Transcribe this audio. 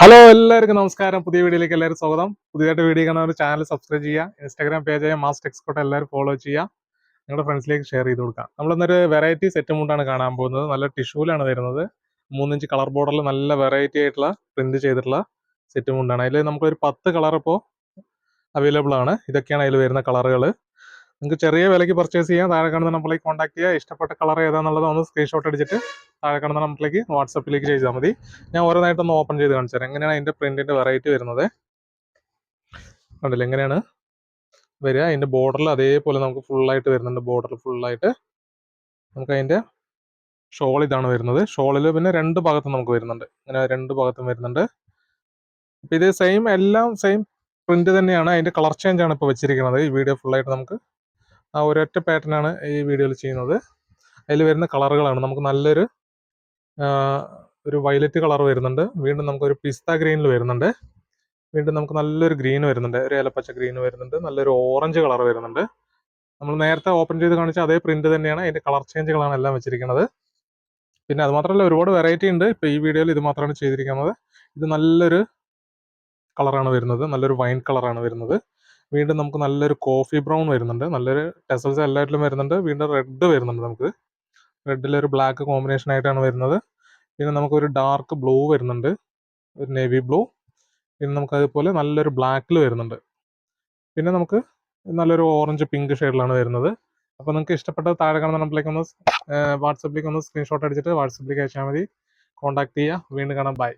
Hello എല്ലാവർക്കും നമസ്കാരം. പുതിയ വീഡിയോയിലേക്ക് എല്ലാവരും സ്വാഗതം. പുതിയതായിട്ട് വീഡിയോ കാണാൻ ചാനൽ സബ്സ്ക്രൈബ് ചെയ്യുക. ഇൻസ്റ്റാഗ്രാം പേജായ മാസ്റ്റ് എക്സ്പോർട്ട് എല്ലാവരും ഫോളോ ചെയ്യുക. നിങ്ങളുടെ ഫ്രണ്ട്സിലേക്ക് ഷെയർ ചെയ്ത് കൊടുക്കാം നമ്മളിന്നൊരു വെറൈറ്റി സെറ്റ് മുണ്ടാണ് കാണാൻ പോകുന്നത്. നല്ല ടിഷ്യൂലാണ് വരുന്നത്. മൂന്നിഞ്ച് കളർ ബോർഡറിൽ നല്ല വെറൈറ്റി ആയിട്ടുള്ള പ്രിന്റ് ചെയ്തിട്ടുള്ള സെറ്റ് മുണ്ടാണ് അതിൽ നമുക്കൊരു പത്ത് കളർ ഇപ്പോൾ അവൈലബിൾ ആണ്. ഇതൊക്കെയാണ് അതിൽ വരുന്ന കളറുകൾ നിങ്ങൾക്ക് ചെറിയ വിലയ്ക്ക് പർച്ചേസ് ചെയ്യാം. താഴെ കാണുന്ന നമ്മളെ കോൺടാക്ട് ചെയ്യുക. ഇഷ്ടപ്പെട്ട കളർ ഏതാണെന്നുള്ളത് ഒന്ന് സ്ക്രീൻഷോട്ട് അടിച്ചിട്ട് താഴെ കാണുന്ന നമ്പറിലേക്ക് വാട്സപ്പിലേക്ക് ചെയ്താൽ മതി. ഞാൻ ഓരോന്നായിട്ടൊന്ന് ഓപ്പൺ ചെയ്ത് കാണിച്ചു തരാം. എങ്ങനെയാണ് അതിന്റെ പ്രിന്റിന്റെ വെറൈറ്റി വരുന്നത്? കണ്ടില്ല? എങ്ങനെയാണ് വരിക? അതിന്റെ ബോർഡറിൽ അതേപോലെ നമുക്ക് ഫുള്ളായിട്ട് വരുന്നുണ്ട്. ബോർഡറിൽ ഫുള്ളായിട്ട് നമുക്ക് അതിന്റെ ഷോൾ ഇതാണ് വരുന്നത്. ഷോളിൽ പിന്നെ രണ്ട് ഭാഗത്തും നമുക്ക് വരുന്നുണ്ട്. ഇങ്ങനെ രണ്ട് ഭാഗത്തും വരുന്നുണ്ട്. അപ്പം ഇത് സെയിം എല്ലാം സെയിം പ്രിന്റ് തന്നെയാണ്. അതിന്റെ കളർ ചേഞ്ച് ആണ് ഇപ്പോൾ വെച്ചിരിക്കുന്നത്. ഈ വീഡിയോ ഫുള്ളായിട്ട് നമുക്ക് ആ ഒരൊറ്റ പാറ്റേൺ ആണ് ഈ വീഡിയോയിൽ ചെയ്യുന്നത്. അതിൽ വരുന്ന കളറുകളാണ് നമുക്ക് നല്ലൊരു ഒരു വയലറ്റ് കളർ വരുന്നുണ്ട്. വീണ്ടും നമുക്കൊരു പിസ്ത ഗ്രീനിൽ വരുന്നുണ്ട്. വീണ്ടും നമുക്ക് നല്ലൊരു ഗ്രീൻ വരുന്നുണ്ട്. ഒരു ഇലപ്പച്ച ഗ്രീൻ വരുന്നുണ്ട്. നല്ലൊരു ഓറഞ്ച് കളർ വരുന്നുണ്ട്. നമ്മൾ നേരത്തെ ഓപ്പൺ ചെയ്ത് കാണിച്ച അതേ പ്രിന്റ് തന്നെയാണ്. അതിന്റെ കളർ ചേഞ്ചുകളാണ് എല്ലാം വെച്ചിരിക്കുന്നത്. പിന്നെ അത് മാത്രമല്ല ഒരുപാട് വെറൈറ്റി ഉണ്ട്. ഇപ്പൊ ഈ വീഡിയോയിൽ ഇത് മാത്രമാണ് ചെയ്തിരിക്കുന്നത്. ഇത് നല്ലൊരു കളറാണ് വരുന്നത്. നല്ലൊരു വൈൻ കളറാണ് വരുന്നത്. വീണ്ടും നമുക്ക് നല്ലൊരു കോഫി ബ്രൗൺ വരുന്നുണ്ട്. നല്ലൊരു ടെസൽസ് എല്ലാറ്റിലും വരുന്നുണ്ട്. വീണ്ടും റെഡ് വരുന്നുണ്ട് നമുക്ക്. റെഡിൽ ഒരു ബ്ലാക്ക് കോമ്പിനേഷൻ ആയിട്ടാണ് വരുന്നത്. പിന്നെ നമുക്കൊരു ഡാർക്ക് ബ്ലൂ വരുന്നുണ്ട്. ഒരു നേവി ബ്ലൂ പിന്നെ നമുക്ക് അതുപോലെ നല്ലൊരു ബ്ലാക്കിൽ വരുന്നുണ്ട്. പിന്നെ നമുക്ക് നല്ലൊരു ഓറഞ്ച് പിങ്ക് ഷെയ്ഡിലാണ് വരുന്നത്. അപ്പോൾ നിങ്ങൾക്ക് ഇഷ്ടപ്പെട്ട താഴെ കാണുന്ന നമ്പറിലേക്ക് ഒന്ന് വാട്സപ്പിലേക്ക് ഒന്ന് സ്ക്രീൻഷോട്ട് അടിച്ചിട്ട് വാട്സപ്പിലേക്ക് അയച്ചാൽ മതി. കോൺടാക്ട് ചെയ്യുക. വീണ്ടും കാണാം. ബൈ